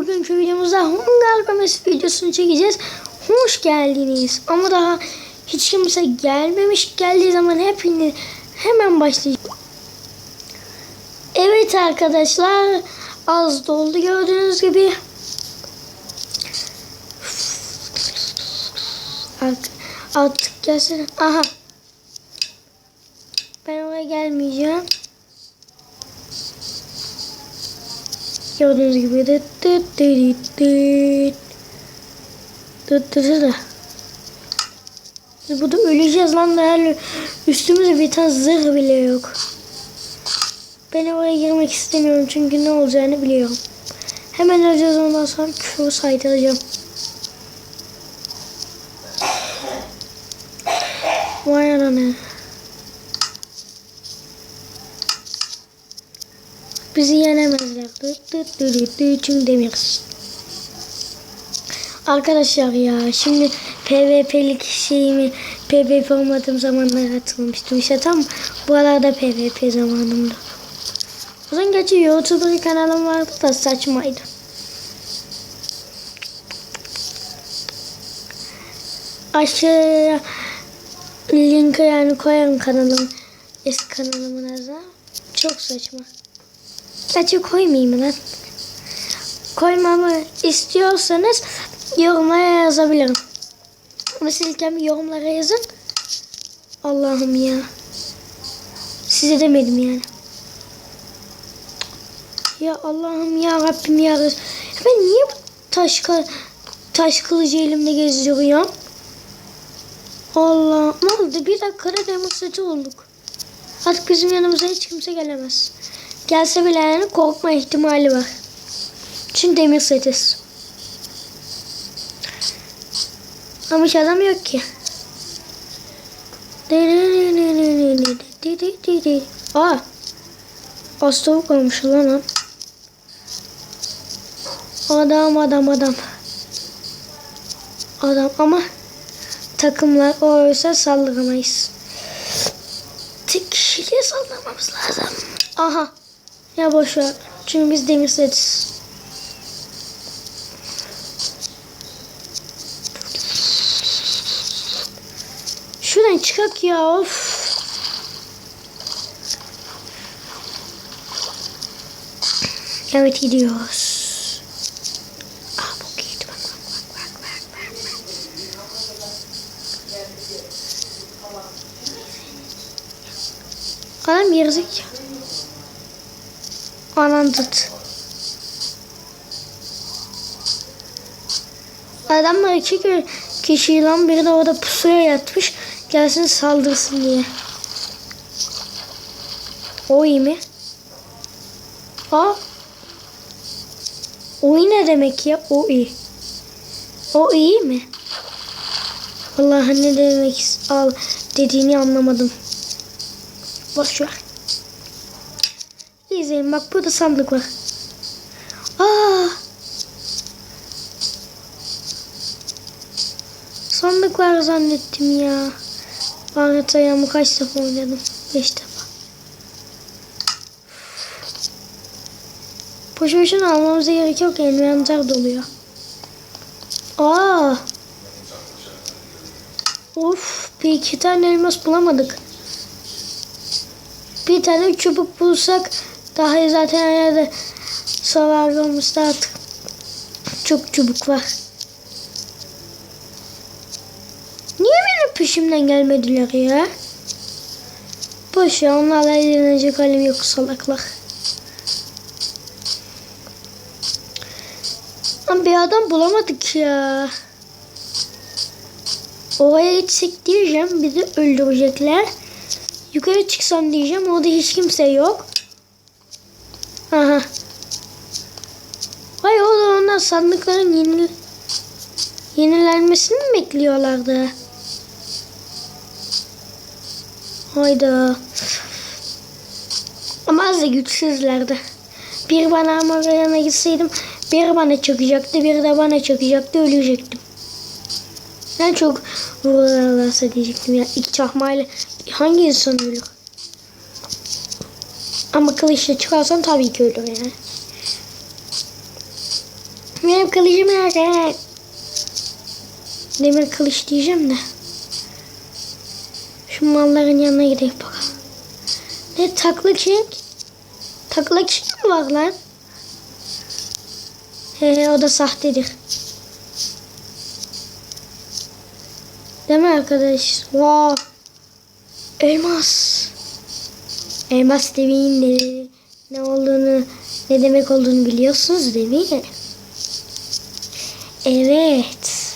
bugünkü videomuzda Hunger Games videosunu çekeceğiz. Hoş geldiniz. Ama daha hiç kimse gelmemiş. Geldiği zaman hepiniz hemen başlayacağız. Evet arkadaşlar az doldu gördüğünüz gibi. Artık, artık gelsene. Aha. Ben oraya gelmeyeceğim. Gördüğünüz gibi dıt dıt dıt dıt. Dıt dıt dıt. Biz burada öleceğiz lan da her üstümüzde bir tane zırh bile yok. Ben oraya girmek istemiyorum çünkü ne olacağını biliyorum. Hemen öleceğiz ondan sonra küfür saydıracağım. Vay anane. Bizi yenemezler. Çünkü demiriz. Arkadaşlar ya şimdi PvP'lik şeyimi PvP olmadığım zamanlara atılmıştım. İşte tam bu aralarda PvP zamanımda. O zaman gerçi YouTuber kanalım vardı da saçmaydı. Aşağıya linki yani koyarım kanalım eski kanalımın azı. Çok saçma. Gerçi koymayayım lan. Koymamı istiyorsanız yorumlara yazabilirim. Mesela yorumlara yazın. Allah'ım ya. Size demedim yani. Ya Allah'ım ya Rabbim ya. Ben niye bu taş, taş kılıcı elimde geziyorum? Allah ne oldu? Bir dakikada demir seti olduk. Artık bizim yanımıza hiç kimse gelemez. Gelse bile yani korkma ihtimali var. Çünkü demir setiz. Ama hiç adam yok ki. Aa. Az tavuk olmuş lan. Adam adam adam. Adam ama takımlar olursa saldıramayız. Tek kişiyle saldırmamız lazım. Aha. Ya boş ver. Çünkü biz demir setiz. Şuradan çıkak ya of. Evet gidiyoruz. Aa bu gitti bak bak bak bak bak bak. Adam gerizek. Anan tut. Adamlar iki kişi lan biri de orada pusuya yatmış. Gelsin saldırsın diye. O iyi mi? Aa. O iyi ne demek ya? O iyi. O iyi mi? Vallahi ne demek al dediğini anlamadım. Boş ver. İzleyin bak burada sandık var. Aa. Sandık var zannettim ya. Haritaya mı kaç defa oynadım? Beş defa. Boş boşuna almamıza gerek yok. Envanter doluyor. Aa. Of. Bir iki tane elmas bulamadık. Bir tane çubuk bulsak daha zaten yerde savargımızda artık çok çubuk var. Niye benim peşimden gelmediler ya? Boş ya onlarla ilgilenecek halim yok salaklar. Ama bir adam bulamadık ya. Oraya gitsek diyeceğim bizi öldürecekler. Yukarı çıksam diyeceğim orada hiç kimse yok. Aha. Vay oğlum onlar sandıkların yeni, yenilenmesini mi bekliyorlardı? Hayda. Ama az da güçsüzlerdi. Bir bana ama yana gitseydim bir bana çökecekti, bir de bana çökecekti, ölecektim. Ben çok vururlarsa diyecektim ya. İki çakmayla hangi insan ölür? Ama kılıçla çıkarsan tabii ki ölür yani. Benim kılıcım nerede? Demir kılıç diyeceğim de. Şu malların yanına gidelim bakalım. Ne takla king? Takla king mi var lan? He o da sahtedir. Değil mi arkadaş? Wow. Elmas. Elmas demeyin ne, ne olduğunu, ne demek olduğunu biliyorsunuz değil mi? Evet.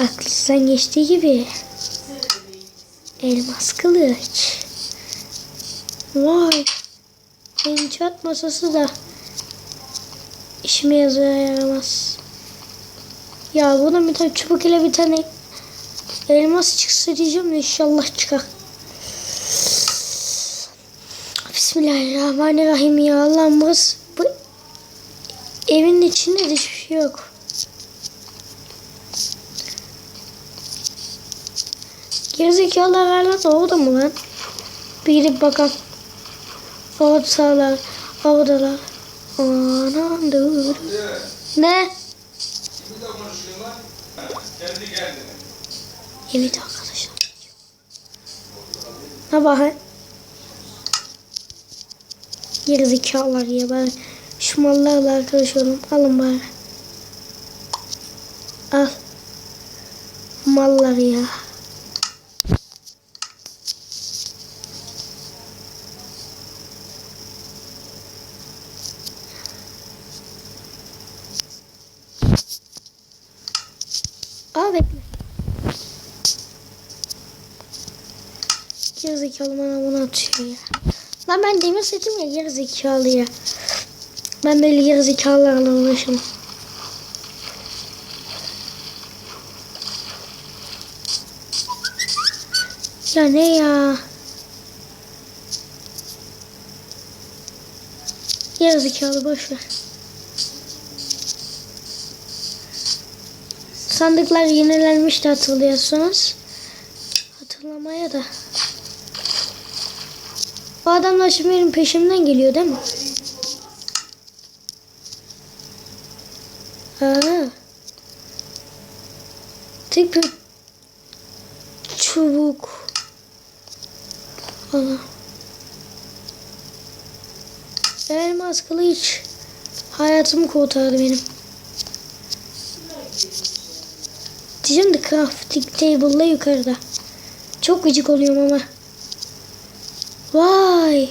Aklınızdan geçtiği gibi. Elmas kılıç. Vay. Benim çat masası da işime yaramaz. Ya buna bir tane çubuk ile bir tane elmas çıksa diyeceğim inşallah çıkar. Bismillahirrahmanirrahim ya Allah'ım burası bu evin içinde de hiçbir şey yok. Gerizekalılar hala da orada mı lan? Bir gidip bakalım. Oradalar. Oradalar. Anam dur. Ne? Kendi. Evet arkadaşlar. Ne bakın? Gerizekalılar ya ben şu mallarla arkadaş olalım. Alın bari. Al. Mallar ya. Aa bekle. Gerizekalı bana bunu atıyor ya. Lan ben demir setim ya gerizekalı ya. Ben böyle gerizekalılarla uğraşamam. Ya ne ya? Gerizekalı boş ver. Sandıklar yenilenmişti hatırlıyorsunuz. Hatırlamaya da. O adamlar şimdi benim peşimden geliyor değil mi? Aa. Tek bir çubuk. Ana. Elmas kılıç. Hayatımı kurtardı benim. Diyeceğim de crafting table'la yukarıda. Çok gıcık oluyorum ama. Vay. Düt Vay.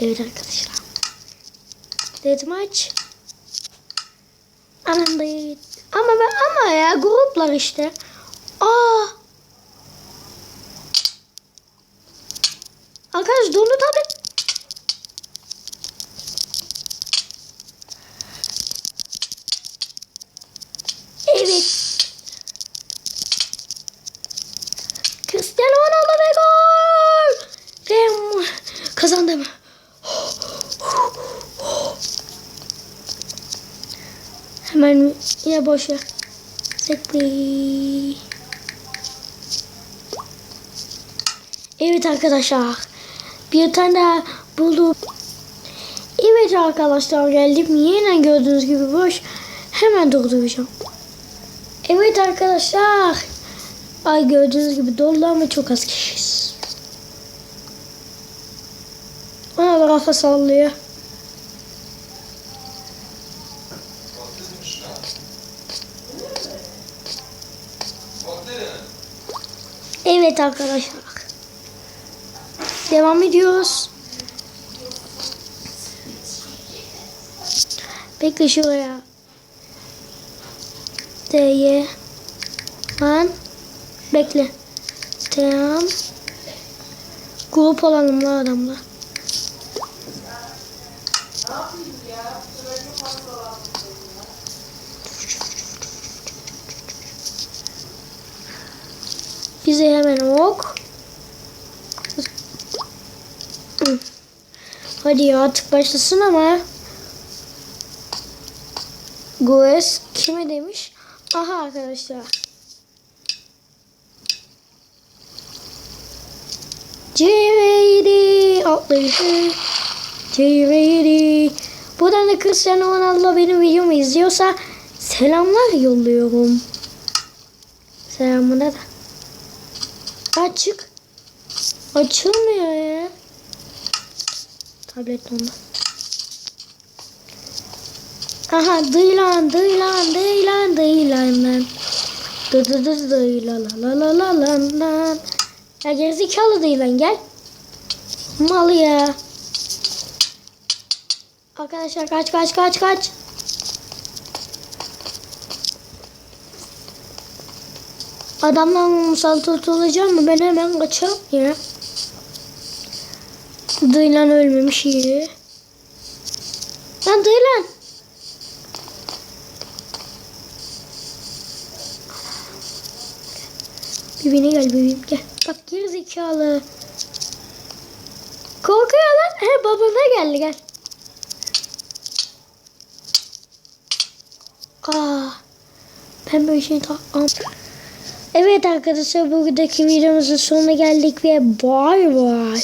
Evet arkadaşlar. Dedim aç. Ama ama ya gruplar işte. Aa Arkadaş dondu tabi. Evet. Cristiano Ronaldo ve gol. Ve kazandım. Hemen ya boş ver. Sekli. Evet arkadaşlar. Bir tane buldum. Evet arkadaşlar geldim. Yine gördüğünüz gibi boş. Hemen durduracağım. Evet arkadaşlar. Ay gördüğünüz gibi dolu ama çok az kişiyiz. Bana da kafa sallıyor. Evet arkadaşlar. Devam ediyoruz. Bekle şuraya. T'ye. Lan. Bekle. Tamam. Grup olalım la adamla. Bize hemen ok. Hadi ya artık başlasın ama. Goes kime demiş? Aha arkadaşlar. Ceveydi atlayışı. Ceveydi. Buradan da Cristiano Ronaldo benim videomu izliyorsa selamlar yolluyorum. Selamına da. Açık. Açılmıyor ya. Tablet onda. Aha dıylan dıylan dıylan dıylan lan. Dı dı dı dıyla la la la la lan lan. Ya gerizekalı dıylan gel. Mal ya. Arkadaşlar kaç kaç kaç kaç. Adamdan musallat olacağım mı? Ben hemen kaçarım ya. Dıylan ölmemiş iyi. Lan Dıylan. Bebeğine gel bebeğim gel. Bak geri zekalı. Korkuyor lan. He babana geldi gel. Aa, ben böyle şey takmam. Evet arkadaşlar buradaki videomuzun sonuna geldik ve bay bay.